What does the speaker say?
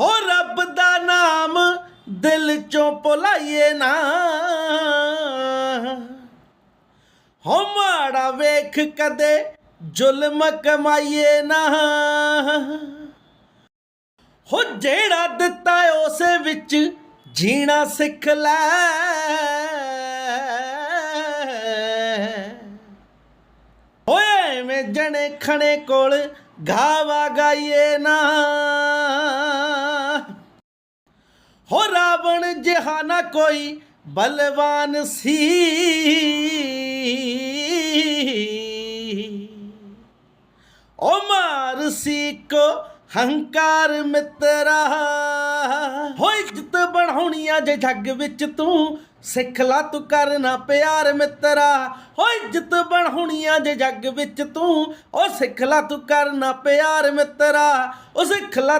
ਹੋ ਰੱਬ ਦਾ ਨਾਮ ਦਿਲ ਚੋਂ ਭੁਲਾਈਏ ਨਾ। ਹੋ ਮਾੜਾ ਵੇਖ ਕਦੇ ਜ਼ੁਲਮ ਕਮਾਈਏ ਨਾ। ਹੋ ਜਿਹੜਾ ਦਿੱਤਾ ਉਸੇ ਵਿੱਚ ਜੀਣਾ ਸਿੱਖ ਲੈ। ਓਏ ਐਵੇਂ ਜਣੇ ਖਣੇ ਕੋਲ ਗਾਵਾ ਗਾਈਏ ਨਾ। ਹੋ ਰਾਵਣ ਜਿਹਾ ਨਾ ਕੋਈ ਬਲਵਾਨ ਸੀ। ਓ ਮਾਰ ਕੋ ਹੰਕਾਰ ਮਿੱਤਰਾ। ਹੋ ਇੱਜ਼ਤ ਬਣਾਉਣੀ ਆ ਜੇ ਜੱਗ ਵਿੱਚ ਤੂੰ, ਸਿੱਖ ਲਾ ਤੂੰ ਕਰਨਾ ਪਿਆਰ ਮਿੱਤਰਾ। ਹੋ ਇੱਜ਼ਤ ਬਣਾਉਣੀ ਆ ਜੇ ਜੱਗ ਵਿੱਚ ਤੂੰ, ਉਹ ਸਿੱਖ ਲਾ ਤੂੰ ਕਰਨਾ ਪਿਆਰ ਮਿੱਤਰਾ। ਉਹ ਸਿੱਖ ਲਾ